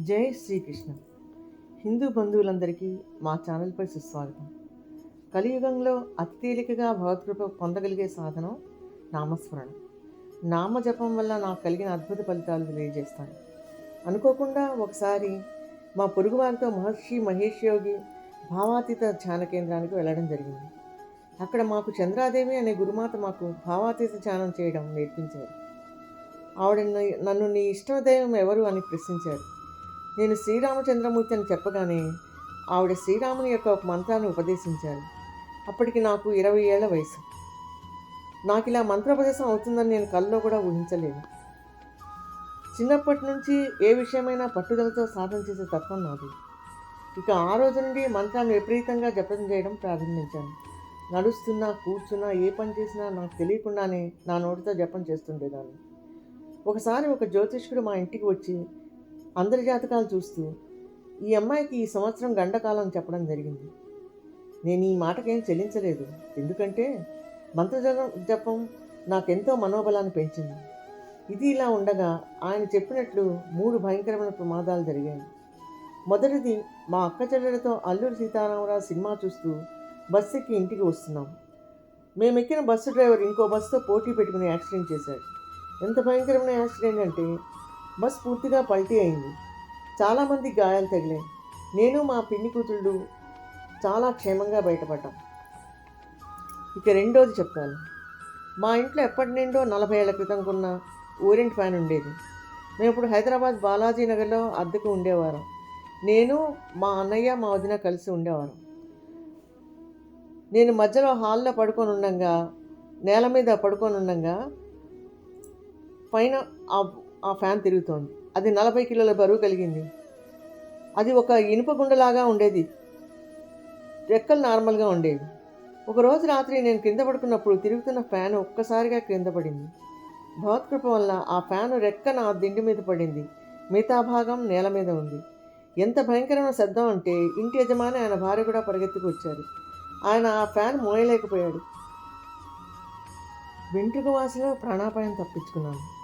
జై శ్రీకృష్ణ. హిందూ బంధువులందరికీ మా ఛానల్పై సుస్వాగతం. కలియుగంలో అతి తేలికగా భగవత్కృప పొందగలిగే సాధనం నామస్మరణ. నామజపం వల్ల నాకు కలిగిన అద్భుత ఫలితాలు తెలియజేస్తాను. అనుకోకుండా ఒకసారి మా పొరుగువారితో మహర్షి మహేష్ యోగి భావాతీత ధ్యాన కేంద్రానికి వెళ్ళడం జరిగింది. అక్కడ మాకు చంద్రాదేవి అనే గురుమాత మాకు భావాతీత ధ్యానం చేయడం నేర్పించారు. ఆవిడ నన్ను నీ ఇష్టదైవం ఎవరు అని ప్రశ్నించారు. నేను శ్రీరామచంద్రమూర్తి అని చెప్పగానే ఆవిడ శ్రీరాముని యొక్క ఒక మంత్రాన్ని ఉపదేశించారు. అప్పటికి నాకు ఇరవై ఏళ్ళ వయసు. నాకు ఇలా మంత్రోపదేశం అవుతుందని నేను కల్లో కూడా ఊహించలేదు. చిన్నప్పటి నుంచి ఏ విషయమైనా పట్టుదలతో సాధన చేసే తత్వం నాది. ఇక ఆ రోజు నుండి మంత్రాన్ని విపరీతంగా జపం చేయడం ప్రారంభించాను. నడుస్తున్నా కూర్చున్నా ఏ పని చేసినా నాకు తెలియకుండానే నా నోటితో జపం చేస్తుండేదాన్ని. ఒకసారి ఒక జ్యోతిష్కుడు మా ఇంటికి వచ్చి అందరి జాతకాలు చూస్తూ ఈ అమ్మాయికి ఈ సంవత్సరం గండకాలం చెప్పడం జరిగింది. నేను ఈ మాటకేం చెల్లించలేదు. ఎందుకంటే మంత్రజపం జపం నాకెంతో మనోబలాన్ని పెంచింది. ఇది ఇలా ఉండగా ఆయన చెప్పినట్లు మూడు భయంకరమైన ప్రమాదాలు జరిగాయి. మొదటిది మా అక్క చెల్లెలతో అల్లూరి సీతారామరావు సినిమా చూస్తూ బస్సు ఎక్కి ఇంటికి వస్తున్నాం. మేము ఎక్కిన బస్సు డ్రైవర్ ఇంకో బస్సుతో పోటీ పెట్టుకుని యాక్సిడెంట్ చేశాడు. ఎంత భయంకరమైన యాక్సిడెంట్ అంటే బస్ పూర్తిగా పల్టీ అయింది. చాలామంది గాయాలు తగిలాయి. నేను మా పిన్ని కూతుళ్ళు చాలా క్షేమంగా బయటపడ్డాం. ఇక రెండోది చెప్తాను. మా ఇంట్లో ఎప్పటి నుండో నలభై ఏళ్ళ క్రితం కొన్న ఓరియంట్ ఫ్యాన్ ఉండేది. మేము ఇప్పుడు హైదరాబాద్ బాలాజీ నగర్లో అద్దెకు ఉండేవారం. నేను మా అన్నయ్య మా వదిన కలిసి ఉండేవారు. నేను మధ్యలో హాల్లో పడుకొని ఉండగా నేల మీద పడుకొని ఉండగా పైన ఆ ఆ ఫ్యాన్ తిరుగుతోంది. అది నలభై కిలోల బరువు కలిగింది. అది ఒక ఇనుప గుండెలాగా ఉండేది. రెక్కలు నార్మల్గా ఉండేవి. ఒకరోజు రాత్రి నేను కింద పడుకున్నప్పుడు తిరుగుతున్న ఫ్యాన్ ఒక్కసారిగా క్రింద పడింది. భగవత్కృప వల్ల ఆ ఫ్యాన్ రెక్క నా దిండి మీద పడింది. మిగతా భాగం నేల మీద ఉంది. ఎంత భయంకరమైన శబ్దం అంటే ఇంటి యజమాని ఆయన భార్య కూడా పరిగెత్తుకు వచ్చారు. ఆయన ఆ ఫ్యాన్ మోయలేకపోయాడు. వెంట్రుక వాసిలో ప్రాణాపాయం తప్పించుకున్నాను.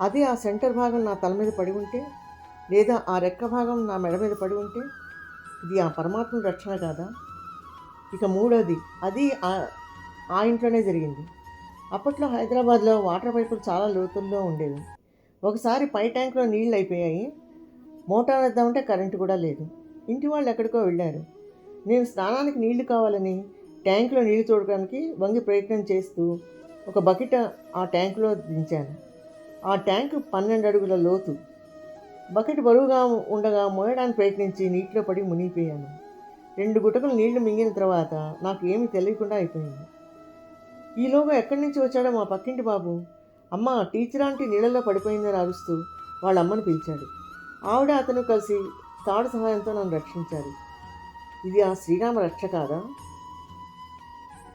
అది ఆ సెంటర్ భాగం నా తల మీద పడి ఉంటే లేదా ఆ రెక్క భాగం నా మెడ మీద పడి ఉంటే ఇది ఆ పరమాత్మ రక్షణ కాదా? ఇక మూడోది అది ఆ- ఇంట్లోనే జరిగింది. అప్పట్లో హైదరాబాద్లో వాటర్ పైపులు చాలా లోతుల్లో ఉండేవి. ఒకసారి పై ట్యాంక్లో నీళ్ళు అయిపోయాయి. మోటార్ వేద్దామంటే కరెంటు కూడా లేదు. ఇంటి వాళ్ళు ఎక్కడికో వెళ్ళారు. నేను స్నానానికి నీళ్ళు కావాలని ట్యాంకులో నీళ్ళు చూడడానికి వంగి ప్రయత్నం చేస్తూ ఒక బకెట్ ఆ ట్యాంకులో దించాను. ఆ ట్యాంకు పన్నెండు అడుగుల లోతు. బకెట్ బరువుగా ఉండగా మోయడానికి ప్రయత్నించి నీటిలో పడి మునిగిపోయాను. రెండు గుటకలు నీళ్ళు మింగిన తర్వాత నాకు ఏమీ తెలియకుండా అయిపోయింది. ఈలోగా ఎక్కడి నుంచి వచ్చాడో మా పక్కింటి బాబు. అమ్మ టీచర్ ఆంటీ నీళ్ళలో పడిపోయిందని అరుస్తూ వాళ్ళ అమ్మని పిలిచాడు. ఆవిడ అతను కలిసి తాడు సహాయంతో నన్ను రక్షించారు. ఇది ఆ శ్రీరామ రక్ష కాదా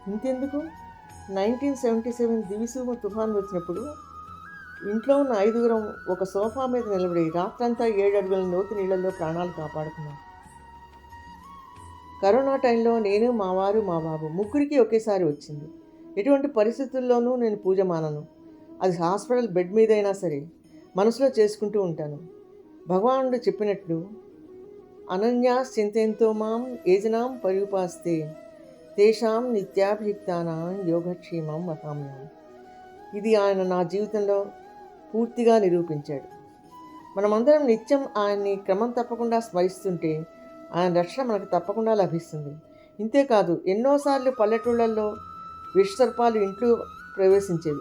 ఇంతెందుకు నైన్టీన్ సెవెంటీ సెవెన్ దివిసూమ తుఫాన్ వచ్చినప్పుడు ఇంట్లో ఉన్న ఐదుగురం ఒక సోఫా మీద నిలబడి రాత్రంతా ఏడు అడుగుల నోతి నీళ్ళల్లో ప్రాణాలు కాపాడుకున్నాం. కరోనా టైంలో నేను మా వారు మా బాబు ముగ్గురికి ఒకేసారి వచ్చింది. ఎటువంటి పరిస్థితుల్లోనూ నేను పూజ మానను. అది హాస్పిటల్ బెడ్ మీదైనా సరే మనసులో చేసుకుంటూ ఉంటాను. భగవానుడు చెప్పినట్లు అనన్యా చింతెంతో మాం ఏజనాం పరిపాస్తే తేషాం నిత్యాభియుక్తానాం యోగక్షేమం వహామ్యం ఇది ఆయన నా జీవితంలో పూర్తిగా నిరూపించాడు. మనమందరం నిత్యం ఆయన్ని క్రమం తప్పకుండా స్మరిస్తుంటే ఆయన రక్షణ మనకు తప్పకుండా లభిస్తుంది. ఇంతేకాదు ఎన్నోసార్లు పల్లెటూళ్ళల్లో విషసర్పాలు ఇంట్లో ప్రవేశించేవి.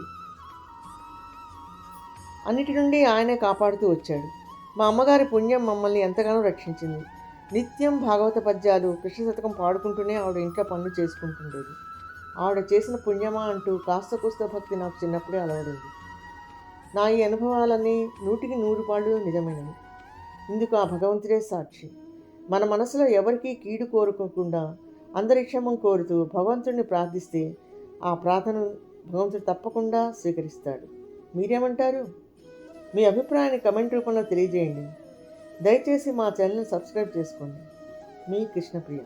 అన్నిటి నుండి ఆయనే కాపాడుతూ వచ్చాడు. మా అమ్మగారి పుణ్యం మమ్మల్ని ఎంతగానో రక్షించింది. నిత్యం భాగవత పద్యాలు కృష్ణ శతకం పాడుకుంటూనే ఆవిడ ఇంట్లో పనులు చేసుకుంటుండేది. ఆవిడ చేసిన పుణ్యమా అంటూ కాస్త కూస్త భక్తి నాకు చిన్నప్పుడే అలవడింది. నా ఈ అనుభవాలన్నీ నూటికి నూరు పాళ్ళు నిజమైనవి. ఇందుకు ఆ భగవంతుడే సాక్షి. మన మనసులో ఎవరికీ కీడు కోరుకోకుండా అంతరిక్షమం కోరుతూ భగవంతుడిని ప్రార్థిస్తే ఆ ప్రార్థన భగవంతుడు తప్పకుండా స్వీకరిస్తాడు. మీరేమంటారు? మీ అభిప్రాయాన్ని కమెంట్ రూపంలో తెలియజేయండి. దయచేసి మా ఛానల్ని సబ్స్క్రైబ్ చేసుకోండి. మీ కృష్ణప్రియ.